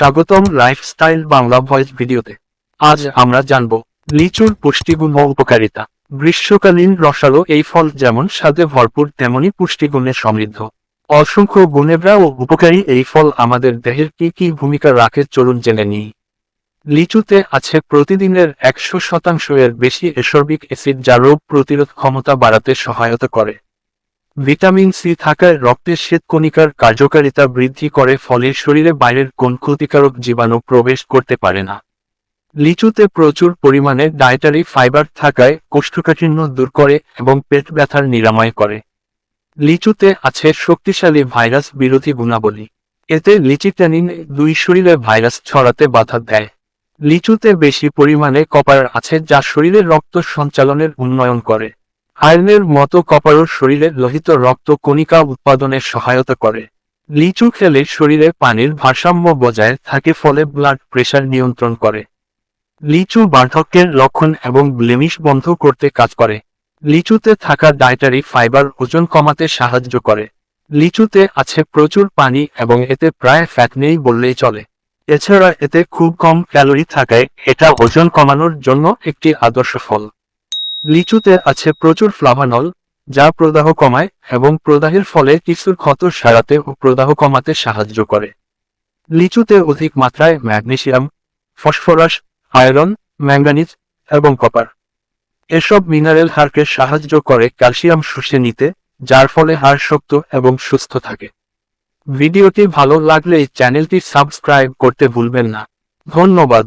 স্বাগতম lifestyle Bangla voice ভিডিওতে। আজ আমরা জানব লিচুর পুষ্টিগুণ ও উপকারিতা। গ্রীষ্মকালীন রসালো এই ফল যেমন স্বাদে ভরপুর তেমনি পুষ্টিগুণে সমৃদ্ধ। অসংখ্য গুণেবরা ও উপকারী এই ফল আমাদের দেহের কি কি ভূমিকা রাখে চলুন জেনে নিই। লিচুতে আছে প্রতিদিনের একশো শতাংশ এর বেশি এসর্বিক অ্যাসিড যা রোগ প্রতিরোধ ক্ষমতা বাড়াতে সহায়তা করে। ভিটামিন সি থাকায় রক্তে শ্বেতকণিকার কার্যকারিতা বৃদ্ধি করে ফলে শরীরে বাইরের কোন ক্ষতিকারক জীবাণু প্রবেশ করতে পারে না। লিচুতে প্রচুর পরিমাণে ডায়েটারি ফাইবার থাকায় কোষ্ঠকাঠিন্য দূর করে এবং পেট ব্যথার নিরাময় করে। লিচুতে আছে শক্তিশালী ভাইরাস বিরোধী গুণাবলী। এতে লিচিটানিন দুই শরীরে ভাইরাস ছড়াতে বাধা দেয়। লিচুতে বেশি পরিমাণে কপার আছে যা শরীরের রক্ত সঞ্চালনের উন্নয়ন করে। আয়রনের মতো কপারও শরীরে লোহিত রক্ত কণিকা উৎপাদনে সহায়তা করে। লিচু খেলে শরীরে পানির ভারসাম্য বজায় থাকে ফলে ব্লাড প্রেশার নিয়ন্ত্রণ করে। লিচু বার্ধক্যের লক্ষণ এবং ব্লেমিশ বন্ধ করতে কাজ করে। লিচুতে থাকা ডায়েটারি ফাইবার ওজন কমাতে সাহায্য করে। লিচুতে আছে প্রচুর পানি এবং এতে প্রায় ফ্যাট নেই বললেই চলে। এছাড়া এতে খুব কম ক্যালোরি থাকায় এটা ওজন কমানোর জন্য একটি আদর্শ ফল। লিচুতে আছে প্রচুর ফ্লাভানল, যা প্রদাহ কমায় এবং প্রদাহের ফলে কিছুর ক্ষত সারাতে ও প্রদাহ কমাতে সাহায্য করে। লিচুতে অধিক মাত্রায় ম্যাগনেসিয়াম, ফসফরাস, আয়রন ম্যাঙ্গানিজ এবং কপার। এসব মিনারেল হাড়কে সাহায্য করে ক্যালসিয়াম শুষে নিতে, যার ফলে হাড় শক্ত এবং সুস্থ থাকে। ভিডিওটি ভালো লাগলে চ্যানেলটি সাবস্ক্রাইব করতে ভুলবেন না। ধন্যবাদ।